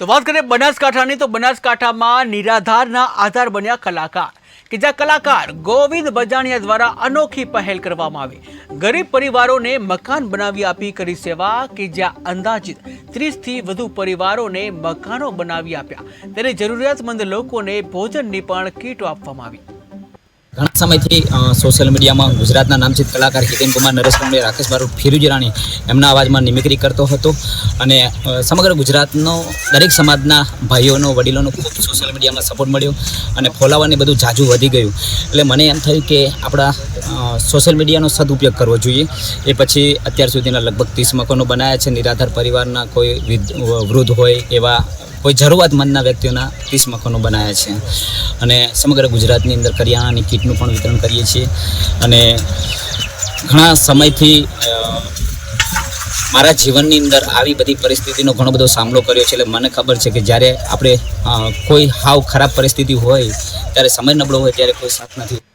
તો વાત કરીએ બનાસકાંઠાની, તો બનાસકાંઠામાં નિરાધારના આધાર બન્યા કલાકાર કે જ્યાં કલાકાર ગોવિંદ બજાણિયા દ્વારા અનોખી પહેલ કરવામાં આવી. ગરીબ પરિવારોને મકાન બનાવી આપી કરી સેવા કે જ્યાં અંદાજિત ત્રીસથી વધુ પરિવારોને મકાનો બનાવી આપ્યા. ત્યારે જરૂરિયાતમંદ લોકોને ભોજનની પણ કીટો આપવામાં આવી. ઘણા સમયથી સોશિયલ મીડિયામાં ગુજરાતના નામચિત કલાકાર હિતેન કુમાર, નરેશ કમલે રાકેશ બારોટ ફિરુજી રાણી એમના અવાજમાં નિમિક્રી કરતો હતો અને સમગ્ર ગુજરાતનો દરેક સમાજના ભાઈઓનો, વડીલોનો ખૂબ સોશિયલ મીડિયામાં સપોર્ટ મળ્યો અને ફોલાવાને બધું જાજુ વધી ગયું. એટલે મને એમ થયું કે આપણા સોશિયલ મીડિયાનો સદુપયોગ કરવો જોઈએ. એ પછી અત્યાર સુધીના લગભગ ત્રીસ મકાનો બનાવ્યા છે. નિરાધાર પરિવારના કોઈ વૃદ્ધ હોય એવા કોઈ જરૂરતમંદના વ્યક્તિઓના ત્રીસ મકાનો બનાવ્યા છે. અને સમગ્ર ગુજરાતની અંદર કરિયાણાની કીટનું પણ વિતરણ કરીએ છીએ. અને ઘણા સમયથી મારા જીવનની અંદર આવી બધી પરિસ્થિતિનો ઘણો બધો સામનો કર્યો છે. એટલે મને ખબર છે કે જ્યારે આપણે કોઈ હાવ ખરાબ પરિસ્થિતિ હોય, ત્યારે સમય નબળો હોય, ત્યારે કોઈ સાથ નથી.